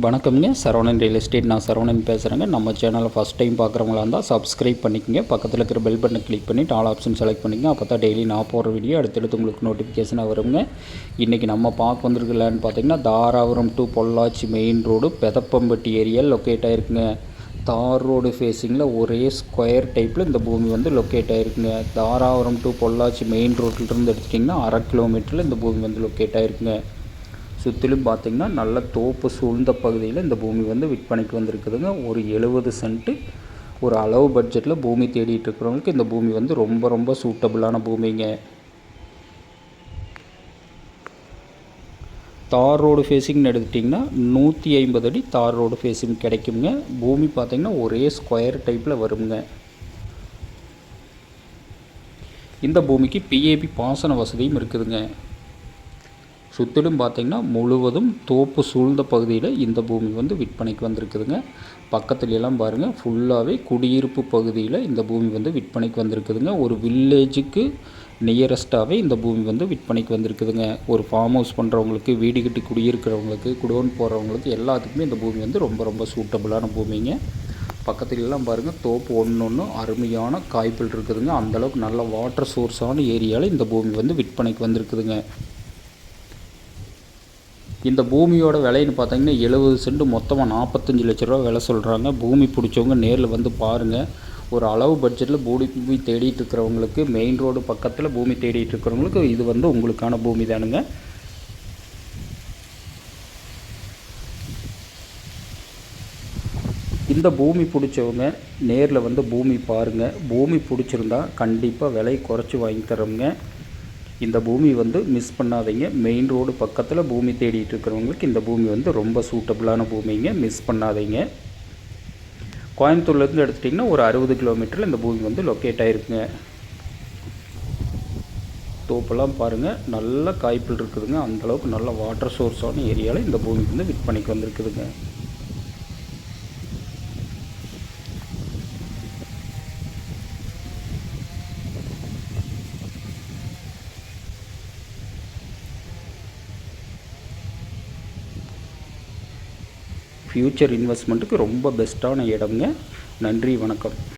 வணக்கம்ங்க. Saravanan real estate நான் சரவணன் பேசுகிறேங்க நம்ம சேனலை ஃபஸ்ட் டைம் பார்க்குறவங்களா இருந்தால் சப்ஸ்கிரைப் பண்ணிக்கோங்க. பக்கத்தில் இருக்கிற பெல் பட்டனை கிளிக் பண்ணிவிட்டு ஆல் ஆப்ஷன் செலக்ட் பண்ணிக்கங்க. அப்போ தான் டெய்லி நான் போடுற வீடியோ அடுத்தடுத்து உங்களுக்கு நோட்டிஃபிகேஷனாக வருங்க. இன்றைக்கி நம்ம பார்க்க வந்திருக்கலான்னு பார்த்தீங்கன்னா Dharapuram to Pollachi main road Pethappampatti area locate ஆகிருக்குங்க தார் ரோடு ஃபேஸிங்கில் ஒரே ஸ்கொயர் டைப்பில் இந்த பூமி வந்து லொக்கேட் ஆகிருக்குங்க தாராபுரம் டு பொள்ளாச்சி மெயின் ரோட்டிலிருந்து எடுத்துட்டிங்கன்னா அரை கிலோமீட்டரில் இந்த பூமி வந்து லொக்கேட் ஆகிருக்குங்க சுற்றிலும் பார்த்திங்கன்னா நல்ல தோப்பு சூழ்ந்த பகுதியில் இந்த பூமி வந்து விற்பனைக்கு வந்திருக்குதுங்க. ஒரு எழுபது சென்ட்டு ஒரு அளவு பட்ஜெட்டில் பூமி தேடிட்டு இருக்கிறவங்களுக்கு இந்த பூமி வந்து ரொம்ப ரொம்ப சூட்டபுளான பூமிங்க. தார் ரோடு ஃபேஸிங்னு எடுத்துட்டிங்கன்னா நூற்றி ஐம்பது அடி தார் ரோடு ஃபேஸிங் கிடைக்குங்க. பூமி பார்த்திங்கன்னா ஒரே ஸ்கொயர் டைப்பில் வருங்க. இந்த பூமிக்கு பிஏபி பாசன வசதியும் இருக்குதுங்க. சுற்றிலும் பார்த்திங்கன்னா முழுவதும் தோப்பு சூழ்ந்த பகுதியில் இந்த பூமி வந்து விற்பனைக்கு வந்திருக்குதுங்க. பக்கத்துலலாம் பாருங்கள் ஃபுல்லாகவே குடியிருப்பு பகுதியில் இந்த பூமி வந்து விற்பனைக்கு வந்திருக்குதுங்க. ஒரு வில்லேஜுக்கு நியரஸ்ட்டாகவே இந்த பூமி வந்து விற்பனைக்கு வந்திருக்குதுங்க. ஒரு ஃபார்ம் ஹவுஸ் பண்ணுறவங்களுக்கு வீடு கட்டி குடியிருக்கிறவங்களுக்கு குடோன் போகிறவங்களுக்கு எல்லாத்துக்குமே இந்த பூமி வந்து ரொம்ப ரொம்ப சூட்டபுளான பூமிங்க. பக்கத்துலலாம் பாருங்கள் தோப்பு ஒன்று ஒன்று அருமையான காய்ப்பில் இருக்குதுங்க. அந்தளவுக்கு நல்ல வாட்டர் சோர்ஸான ஏரியாவில் இந்த பூமி வந்து விற்பனைக்கு வந்திருக்குதுங்க. இந்த பூமியோட விலைன்னு பார்த்தீங்கன்னா எழுபது சென்ட் மொத்தமாக நாற்பத்தஞ்சு லட்ச ரூபா விலை சொல்கிறாங்க பூமி பிடிச்சவங்க நேரில் வந்து பாருங்கள் ஒரு அளவு பட்ஜெட்டில் பூமி தேடிட்டு இருக்கிறவங்களுக்கு மெயின் ரோடு பக்கத்தில் பூமி தேடிட்டு இருக்கிறவங்களுக்கு இது வந்து உங்களுக்கான பூமி தானுங்க. இந்த பூமி பிடிச்சவங்க நேரில் வந்து பூமி பாருங்கள் பூமி பிடிச்சிருந்தா கண்டிப்பாக விலை குறைச்சி வாங்கி தரோங்க இந்த பூமி வந்து மிஸ் பண்ணாதீங்க. மெயின் ரோடு பக்கத்தில் பூமி தேடிட்டு இருக்கிறவங்களுக்கு இந்த பூமி வந்து ரொம்ப சூட்டபுளான பூமிங்க. மிஸ் பண்ணாதீங்க. கோயம்புத்தூர்லேருந்து எடுத்துட்டிங்கன்னா ஒரு அறுபது கிலோமீட்டரில் இந்த பூமி வந்து லொக்கேட் ஆகிருக்குங்க தோப்பெல்லாம் பாருங்கள் நல்ல காய்ப்பில் இருக்குதுங்க. அந்தளவுக்கு நல்ல வாட்டர் சோர்ஸான ஏரியாவில் இந்த பூமி வந்து விற்பனைக்கு வந்திருக்குதுங்க. ஃப்யூச்சர் இன்வெஸ்ட்மெண்ட்டுக்கு ரொம்ப பெஸ்ட்டான இடம்ங்க. நன்றி வணக்கம்.